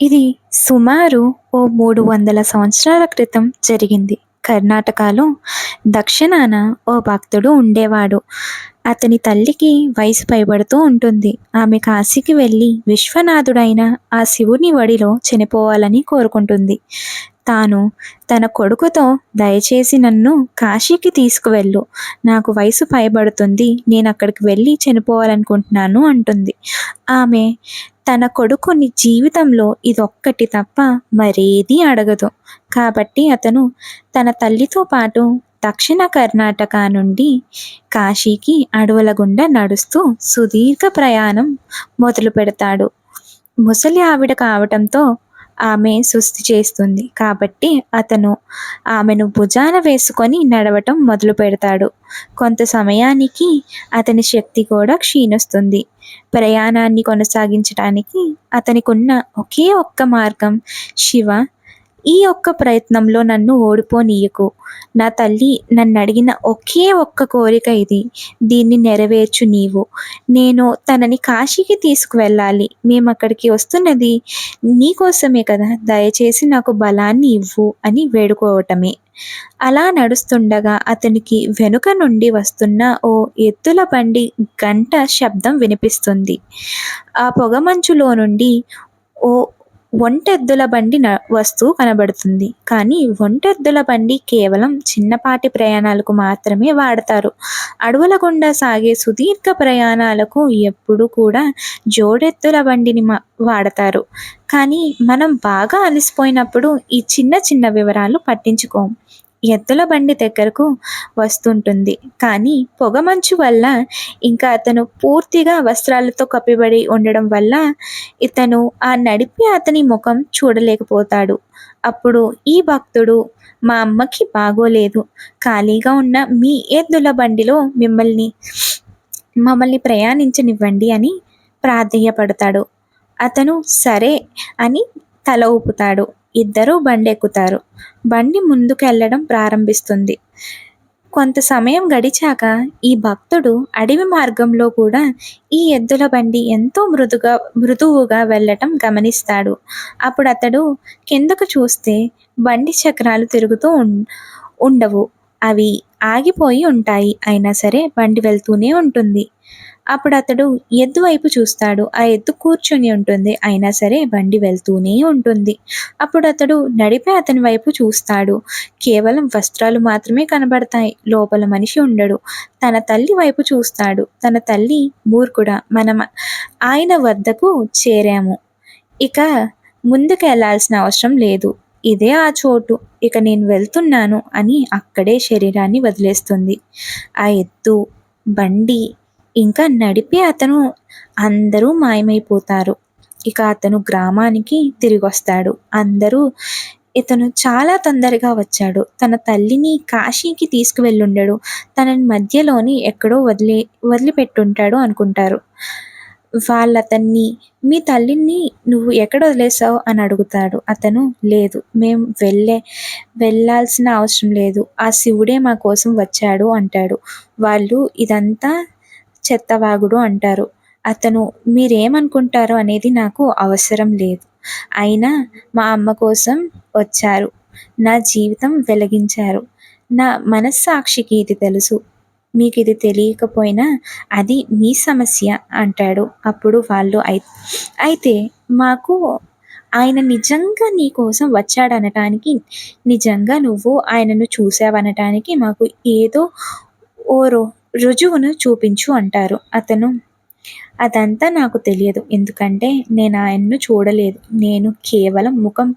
ఇది సుమారు ఓ మూడు వందల సంవత్సరాల క్రితం జరిగింది. కర్ణాటకలో దక్షిణాన ఓ భక్తుడు ఉండేవాడు. అతని తల్లికి వయసు పైబడుతూ ఉంటుంది. ఆమె కాశీకి వెళ్ళి విశ్వనాథుడైన ఆ శివుని వడిలో చనిపోవాలని కోరుకుంటుంది. తాను తన కొడుకుతో దయచేసి నన్ను కాశీకి తీసుకువెళ్ళు. నాకు వయసు పైబడుతుంది. నేను అక్కడికి వెళ్ళి చనిపోవాలనుకుంటున్నాను అంటుంది. ఆమె తన కొడుకుని జీవితంలో ఇదొక్కటి తప్ప మరేదీ అడగదు. కాబట్టి అతను తన తల్లితో పాటు దక్షిణ కర్ణాటక నుండి కాశీకి అడవుల గుండా నడుస్తూ సుదీర్ఘ ప్రయాణం మొదలు పెడతాడు ముసలి ఆవిడ కావటంతో ఆమె సుస్థి చేస్తుంది. కాబట్టి అతను ఆమెను భుజాన వేసుకొని నడవటం మొదలు పెడతాడు. కొంత సమయానికి అతని శక్తి కూడా క్షీణిస్తుంది. ప్రయాణాన్ని కొనసాగించడానికి అతనికి ఉన్న ఒకే ఒక్క మార్గం శివ ఈ ఒక్క ప్రయత్నంలో నన్ను ఓడిపోనీయకు. నా తల్లి నన్ను అడిగిన ఒకే ఒక్క కోరిక ఇది. దీన్ని నెరవేర్చు నీవు. నేను తనని కాశీకి తీసుకువెళ్ళాలి. మేము అక్కడికి వస్తున్నది నీకోసమే కదా. దయచేసి నాకు బలాన్ని ఇవ్వు అని వేడుకోవటమే. అలా నడుస్తుండగా అతనికి వెనుక నుండి వస్తున్న ఓ ఎత్తుల బండి గంట శబ్దం వినిపిస్తుంది. ఆ పొగమంచులో నుండి ఓ ఒంటెద్దుల బండి న వస్తూ కనబడుతుంది. కానీ ఒంటెద్దుల బండి కేవలం చిన్నపాటి ప్రయాణాలకు మాత్రమే వాడతారు. అడవుల గుండా సాగే సుదీర్ఘ ప్రయాణాలకు ఎప్పుడు కూడా జోడెద్దుల బండిని వాడతారు. కానీ మనం బాగా అలసిపోయినప్పుడు ఈ చిన్న చిన్న వివరాలు పట్టించుకోం. ఎద్దుల బండి దగ్గరకు వస్తుంటుంది. కానీ పొగమంచు వల్ల ఇంకా అతను పూర్తిగా వస్త్రాలతో కప్పిబడి ఉండడం వల్ల ఇతను ఆ నడిపి అతని ముఖం చూడలేకపోతాడు. అప్పుడు ఈ భక్తుడు మా అమ్మకి బాగోలేదు. ఖాళీగా ఉన్న మీ ఎద్దుల బండిలో మిమ్మల్ని మమ్మల్ని ప్రయాణించనివ్వండి అని ప్రాధేయపడతాడు. అతను సరే అని తల ఊపుతాడు. ఇద్దరూ బండెక్కుతారు. బండి ముందుకెళ్ళడం ప్రారంభిస్తుంది. కొంత సమయం గడిచాక ఈ భక్తుడు అడవి మార్గంలో కూడా ఈ ఎద్దుల బండి ఎంతో మృదుగా మృదువుగా వెళ్ళటం గమనిస్తాడు. అప్పుడు అతడు కిందకు చూస్తే బండి చక్రాలు తిరుగుతూ ఉండవు. అవి ఆగిపోయి ఉంటాయి. అయినా సరే బండి వెళ్తూనే ఉంటుంది. అప్పుడు అతడు ఎద్దు వైపు చూస్తాడు. ఆ ఎద్దు కూర్చొని ఉంటుంది. అయినా సరే బండి వెళ్తూనే ఉంటుంది. అప్పుడు అతడు నడిపే అతని వైపు చూస్తాడు. కేవలం వస్త్రాలు మాత్రమే కనబడతాయి. లోపల మనిషి ఉండడు. తన తల్లి వైపు చూస్తాడు. తన తల్లి మూర్ఖుడ మనం ఆయన వద్దకు చేరాము. ఇక ముందుకు వెళ్ళాల్సిన అవసరం లేదు. ఇదే ఆ చోటు. ఇక నేను వెళ్తున్నాను అని అక్కడే శరీరాన్ని వదిలేస్తుంది. ఆ ఎత్తు బండి ఇంకా నడిపి అతను అందరూ మాయమైపోతారు. ఇక అతను గ్రామానికి తిరిగి వస్తాడు అందరూ ఇతను చాలా తొందరగా వచ్చాడు. తన తల్లిని కాశీకి తీసుకువెళ్ళుండడు. తనని మధ్యలోని ఎక్కడో వదిలి వదిలిపెట్టుంటాడు అనుకుంటారు. వాళ్ళు అతన్ని మీ తల్లిని నువ్వు ఎక్కడ వదిలేసావు అని అడుగుతాడు. అతను లేదు మేము వెళ్ళే వెళ్ళాల్సిన అవసరం లేదు. ఆ శివుడే మా కోసం వచ్చాడు అంటాడు. వాళ్ళు ఇదంతా చెత్తవాగుడు అంటారు. అతను మీరేమనుకుంటారు అనేది నాకు అవసరం లేదు. అయినా మా అమ్మ కోసం వచ్చారు. నా జీవితం వెలిగించారు. నా మనస్సాక్షికి ఇది తెలుసు. మీకు ఇది తెలియకపోయినా అది మీ సమస్య అంటాడు. అప్పుడు వాళ్ళు అయి అయితే మాకు ఆయన నిజంగా నీ కోసం వచ్చాడనటానికి నిజంగా నువ్వు ఆయనను చూసావనటానికి మాకు ఏదో ఓరో రుజువును చూపించు అంటారు. అతను అదంతా నాకు తెలియదు. ఎందుకంటే నేను ఆయన్ను చూడలేదు. నేను కేవలం ముఖం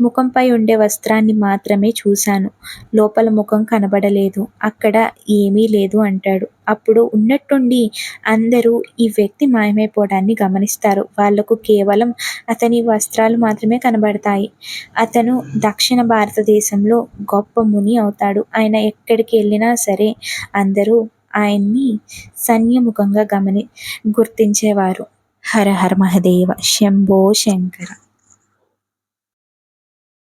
ముఖంపై ఉండే వస్త్రాన్ని మాత్రమే చూశాను. లోపల ముఖం కనబడలేదు. అక్కడ ఏమీ లేదు అంటాడు. అప్పుడు ఉన్నట్టుండి అందరూ ఈ వ్యక్తి మాయమైపోవడాన్ని గమనిస్తారు. వాళ్ళకు కేవలం అతని వస్త్రాలు మాత్రమే కనబడతాయి. అతను దక్షిణ భారతదేశంలో గొప్ప ముని అవుతాడు. ఆయన ఎక్కడికి వెళ్ళినా సరే అందరూ ఆయన్ని సన్యముఖంగా గమని గుర్తించేవారు. హర హర మహదేవ శంభో శంకర.